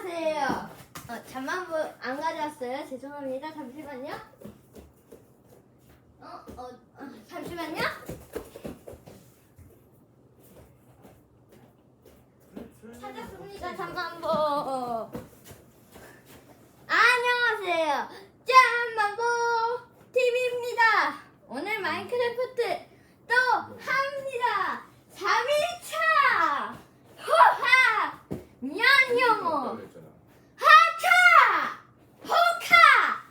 안녕하세요. 어, 잠만보 안 가져왔어요. 죄송합니다. 잠시만요. 어, 어, 어, 잠시만요. 찾았습니다. 잠만보. 안녕하세요. 잠만보 TV입니다. 오늘 마인크래프트 또 합니다. 3일차. 호하. 냐뇨. 그랬잖아. 하차! 호카!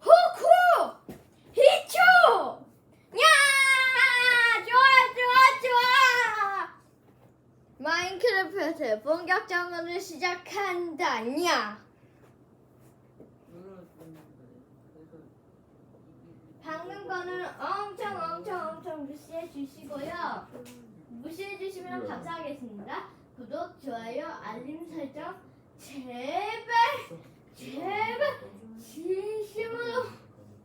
호쿠! 히초! 야! 좋아 좋아 좋아! 마인크래프트 본격적으로 시작한다 냐! 방금 거는 엄청 엄청 엄청 무시해 주시고요. 무시해 주시면 감사하겠습니다. 구독, 좋아요, 알림 설정 제발 제발 진심으로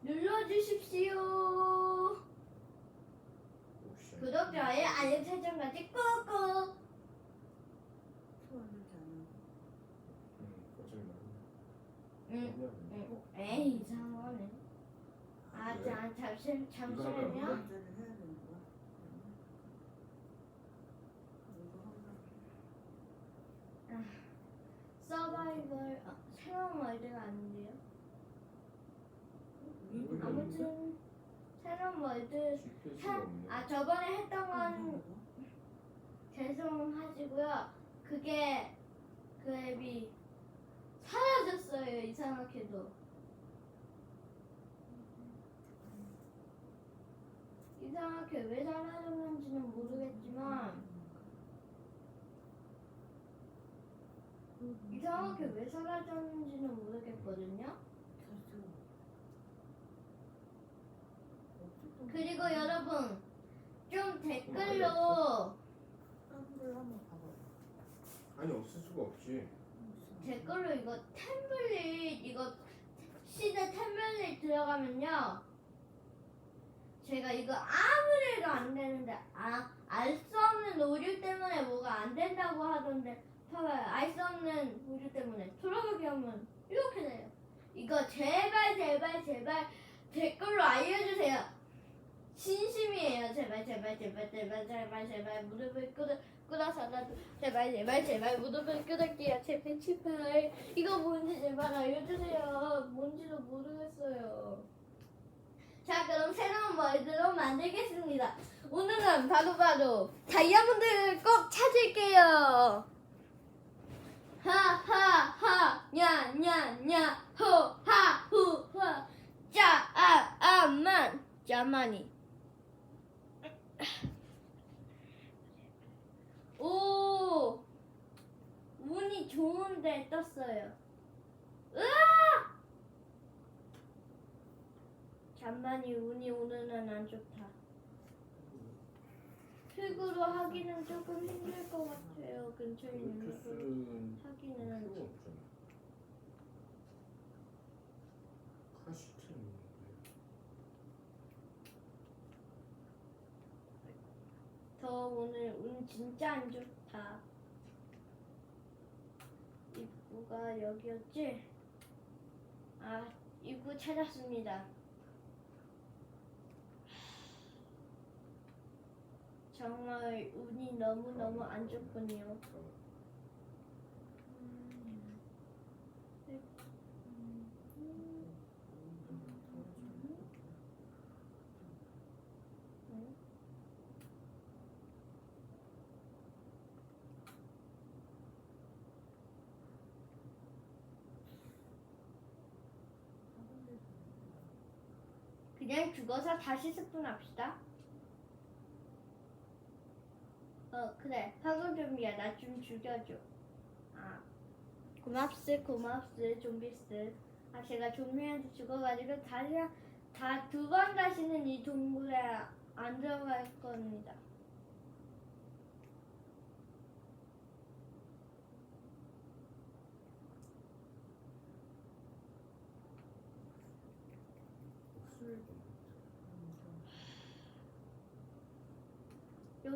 눌러 주십시오. 구독, 좋아요, 알림 설정까지 꾹꾹. 응, 응. 에이 이상하네. 아, 자, 잠시 잠시만요. 서바이벌 아, 새로운 월드가 아닌데요. 아무튼 새로운 월드 사, 아 저번에 했던 건 죄송하시고요. 그게 그 앱이 사라졌어요. 이상하게도. 이상하게 왜 사라졌는지는 모르겠지만 이상하게 왜 사라졌는지는 모르겠거든요. 그리고 여러분 좀 댓글로 아니 없을 수가 없지. 댓글로 이거 템블릿 이거 시대 템블릿 들어가면요. 제가 이거 아무 일도 안 되는데 아, 알 수 없는 오류 때문에 뭐가 안 된다고 하던데 봐봐요. 알 수 없는 오류 때문에 돌아가게 하면 이렇게 돼요. 이거 제발 제발 제발 댓글로 알려주세요. 진심이에요. 제발 제발 제발 제발 제발 제발 무릎을 꿇어 꿇어서라도 제발 제발 제발 무릎을 꿇을게요. 제발 제발 이거 뭔지 제발 알려주세요. 뭔지도 모르겠어요. 자 그럼 새로운 월드로 만들겠습니다. 오늘은 바로바로 다이아몬드를 꼭 찾을게요. 하하하 냐냐냐 호하후하. 짜아아만. 짜마니 오 운이 좋은데 떴어요. 으아! 잠만이 운이 오늘은 안 좋다. 흙으로 하기는 조금 힘들 것 같아요. 근처에 있는 흙으로 루크스는 하기는 안 필요 좋- 없잖아. 카시트는 뭔데? 더 오늘 운 진짜 안 좋다. 입구가 여기였지? 아 입구 찾았습니다. 정말 운이 너무너무 안 좋군요 그냥 죽어서 다시 스푼합시다. 어 그래 화금 좀비야 나 좀 죽여줘. 아 고맙스 고맙스 좀비스. 아 제가 좀비한테 죽어가지고 다시 다두 번 다시는 이 동굴에 안 들어갈 겁니다.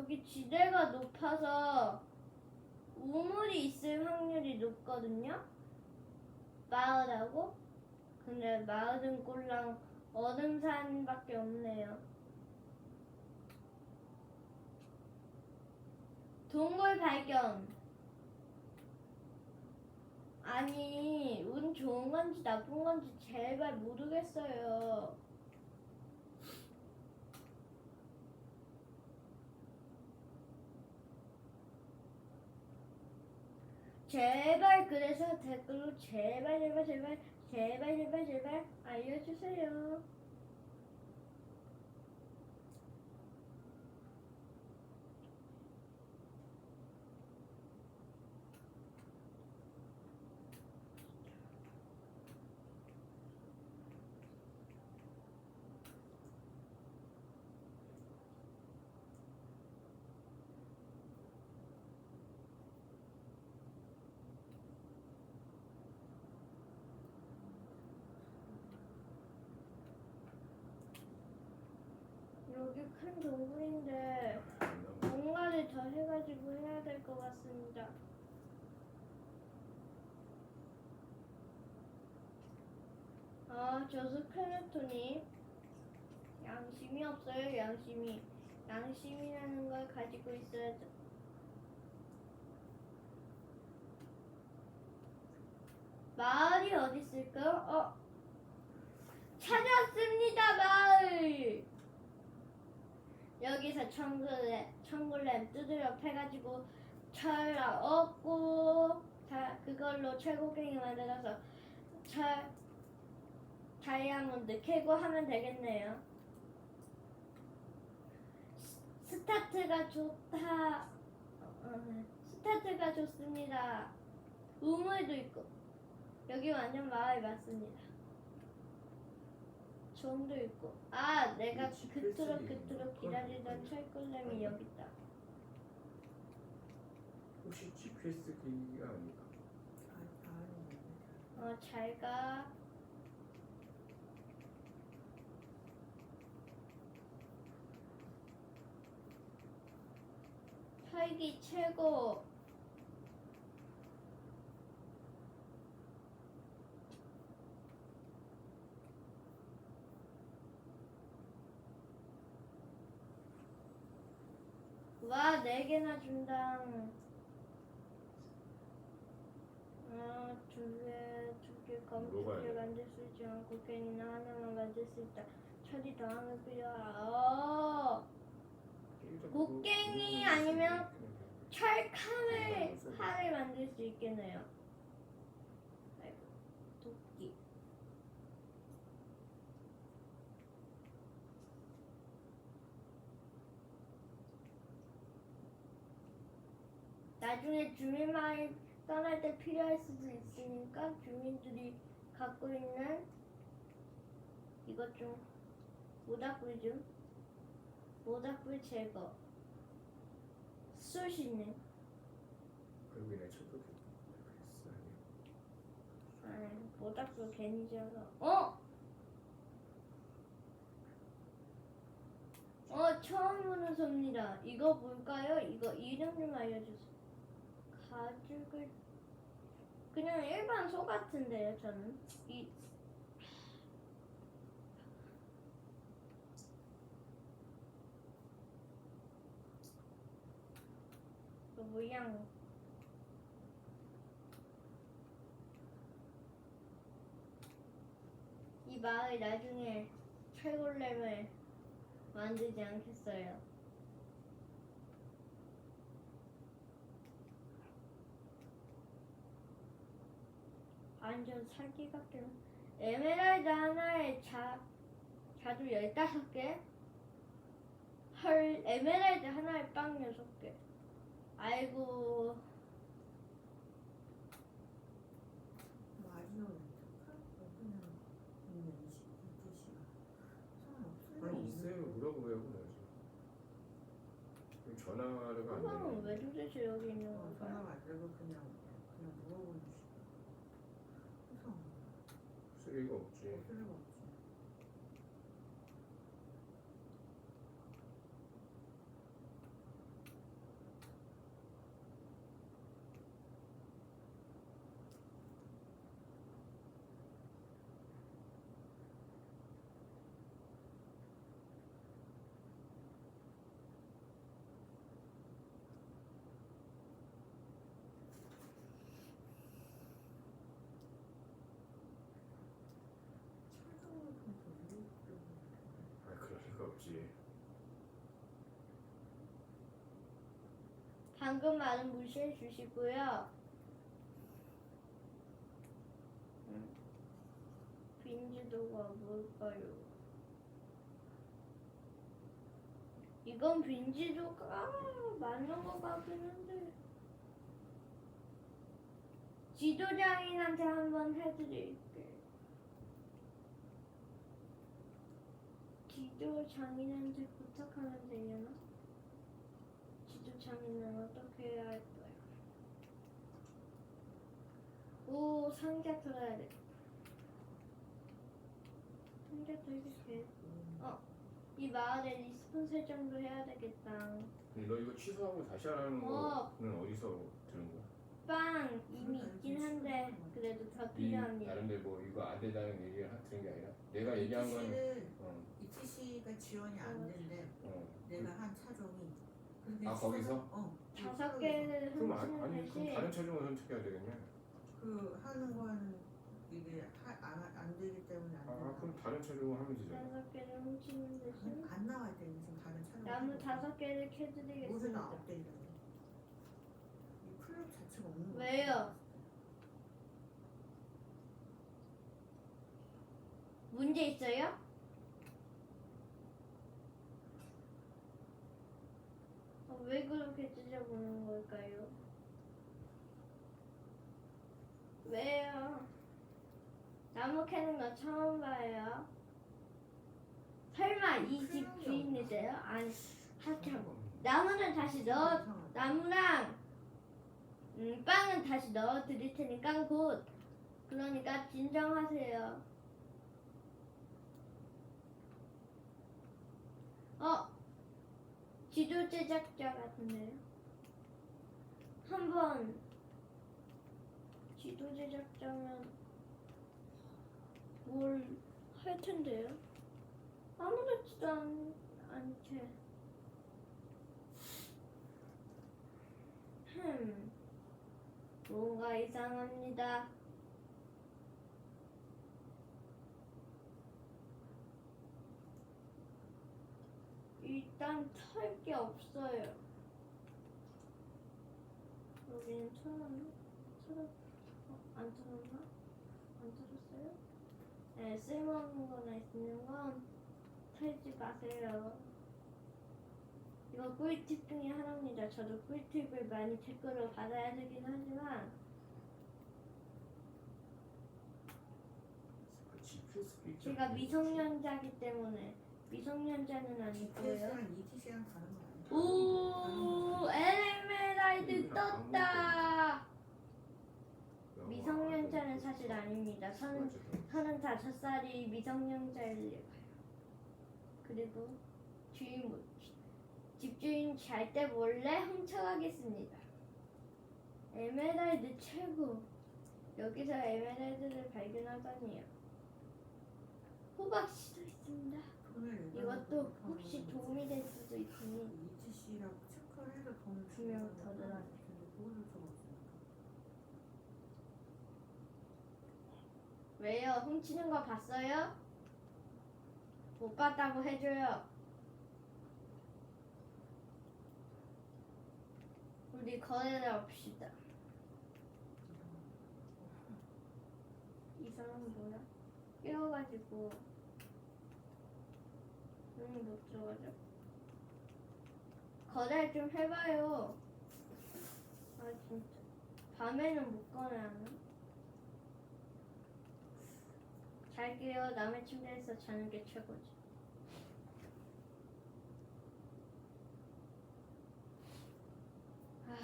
여기 지대가 높아서 우물이 있을 확률이 높거든요. 마을하고 근데 마을은 꼴랑 얼음산밖에 없네요. 동굴 발견. 아니 운 좋은 건지 나쁜 건지 제발 모르겠어요. 제발 그래서 댓글로 제발 제발 제발 제발 제발 제발 알려주세요. 여기 큰 동굴인데. 뭔가를 더 해가지고 해야 될 것 같습니다. 아, 저 스켈레톤이 양심이 없어요, 양심이. 양심이라는 걸 가지고 있어야죠. 마을이 어디 있을까요? 어, 찾았습니다, 마을. 여기서 청글램, 청글램 두드려 패가지고 철 얻고 다 그걸로 철곡갱이 만들어서 철 다이아몬드 캐고 하면 되겠네요. 스- 스타트가 좋다. 어, 스타트가 좋습니다. 우물도 있고 여기 완전 마을 맞습니다. 좀도 있고 아 내가 그치, 그토록. 그토록 기다리던 철골렘이 여기 있다. 혹시 GPS 기기가 아닌가? 어 잘가. 혈기 최고. 와, 네 개나 준다. 아, 두 개, 두개 물어봐야 검두개 돼. 만들 수 있지 않고 괜히나 하나만 만들 수 있다. 철이 필요하다. 어, 곡괭이 아니면 철칼을 칼을 만들 수 있겠네요. 아이고, 도끼. 나중에 주민마을 떠날 때 필요할 수도 있으니까 주민들이 갖고 있는 이것 좀 모닥불 좀 모닥불 제거 쑤시는 결국에는 철도 패스 아니야? 아니 모닥불 괜히 지어서 어? 어 처음 보는 소입니다 이거 뭘까요? 이거 이름 좀 알려주세요 가죽을 그냥 일반 소 같은데요 저는 이 그 모양 이 마을 나중에 철골렘을 만들지 않겠어요. 완전 사기 같은 에메랄드 하나에 자 자두 15개? 헐 에메랄드 하나에 빵 6개. 아이고. 아니 있어요. 전화가 안 되네. 왜 도대체 여기 있는 건가요? 전화 그냥 그냥 물어보는 식. 그래서 쓰레기가 없지 필요가 없지. 방금 말은 무시해 주시고요. 음, 빈지도가 뭘까요? 이건 빈지도가 맞는 것 같긴 한데 지도장인한테 한번 해드릴게. 지도장인한테 부탁하면 되려나? 지도장인은 어떻게 해야 할까요? 오 상자 들어야 돼. 상자 들게. 이 마을에 리스폰 설정도 해야 되겠다. 근데 너 이거 취소하고 다시 하라는 어. 거는 어디서 들은 거야? 빵 이미 있긴 한데 그래도 더 이 필요합니다. 다른데 뭐 이거 안 된다는 얘기를 하- 들은 게 아니라 내가 얘기한 건 ETC를 어, ETC가 지원이 안 된대. 어. 내가 한 차종이. 근데 아, 거기서? 어. 다섯 개를 그럼 아, 훔치는 아니 그럼 대신 다른 차종을 선택해야 되겠네. 그 하는 건 이게 안, 안 되기 때문에 안아 된다. 그럼 다른 차종을 하면 되잖아. 다섯 개를 훔치는 대신 안 나와야 돼. 무슨 다른 차종. 나무 다섯 개를 캐드리겠습니다. 다 업데이트. 이 클럽 자체가 없는 거야. 왜요? 문제 있어요? 어, 왜 그렇게 찢어보는 걸까요? 왜요? 나무 캐는 거 처음 봐요. 설마 이 집 주인이세요? 아니, 하참. 나무는 다시 넣어. 나무랑 음, 빵은 다시 넣어 드릴 테니까 곧 그러니까 진정하세요. 어 지도 제작자 같은데요? 한번 지도 제작자면 뭘 할 텐데요? 아무렇지도 않, 않게. 흠, 뭔가 이상합니다. 일단 털 게 없어요. 여기는 털었나? 털었, 어, 안 털었나? 안 털었어요? 네, 쓸모없는 거나 있는 건 털지 마세요. 이거 꿀팁 중에 하나입니다. 저도 꿀팁을 많이 댓글로 받아야 되긴 하지만 그 제가 미성년자기 때문에 미성년자는 아니고요. GPS랑 ETC랑 다른 거 아니야? 오 에메랄드 떴다. 미성년자는 사실 아닙니다. 서른 서른 다섯 살이 미성년자일 리가요. 그리고 주인 못- 집주인 잘 때 몰래 훔쳐가겠습니다. 에메랄드 최고. 여기서 에메랄드를 발견하다니요. 호박 씨도 있습니다. 돈을 이것도 혹시 도움이 될 수도 있으니 ETC라고 체크를 해서 돈을 분명 더 보여줄 수가 없으니까. 왜요? 훔치는 거 봤어요? 못 봤다고 해줘요. 우리 거래를 합시다. 이 사람 뭐야? 깨워가지고 응, 못 들어가죠? 거래 좀 해봐요. 아 진짜 밤에는 못 거래하나? 잘게요. 남의 침대에서 자는 게 최고지. 아.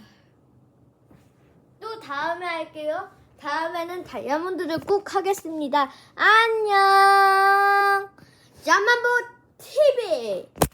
또 다음에 할게요. 다음에는 다이아몬드를 꼭 하겠습니다. 안녕. 짜만보 TV.